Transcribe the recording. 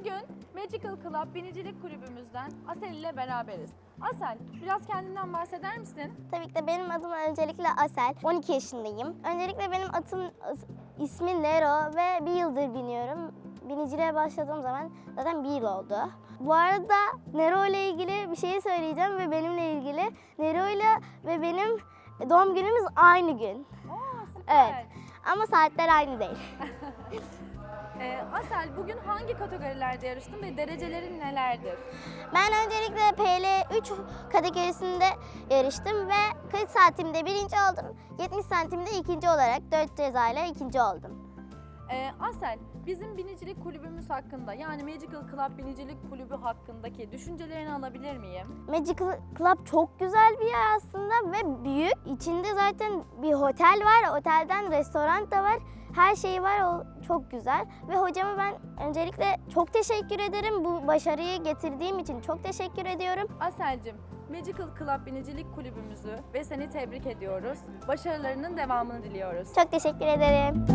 Bugün Magical Club Binicilik Kulübümüzden Asel ile beraberiz. Asel, biraz kendinden bahseder misin? Tabii ki de benim adım öncelikle Asel. 12 yaşındayım. Öncelikle benim atım ismi Nero ve bir yıldır biniyorum. Biniciliğe başladığım zaman zaten bir yıl oldu. Bu arada Nero ile ilgili bir şey söyleyeceğim ve benimle ilgili. Nero ile ve benim doğum günümüz aynı gün. Oo, süper. Evet. Ama saatler aynı değil. Ee, Asel, bugün hangi kategorilerde yarıştın ve derecelerin nelerdir? Ben öncelikle PL3 kategorisinde yarıştım ve 40 santimde birinci oldum. 70 santimde ikinci olarak 4 cezayla ikinci oldum. Ee, Asel, bizim binicilik kulübümüz hakkında yani Magical Club Binicilik Kulübü hakkındaki düşüncelerini alabilir miyim? Magical Club çok güzel bir yer aslında ve büyük. İçinde zaten bir otel var, otelden restoran da var. Her şey var, o çok güzel. Ve hocama ben öncelikle çok teşekkür ederim. Bu başarıyı getirdiğim için çok teşekkür ediyorum. Aselcim, Magical Club Binicilik Kulübümüzü ve seni tebrik ediyoruz. Başarılarının devamını diliyoruz. Çok teşekkür ederim.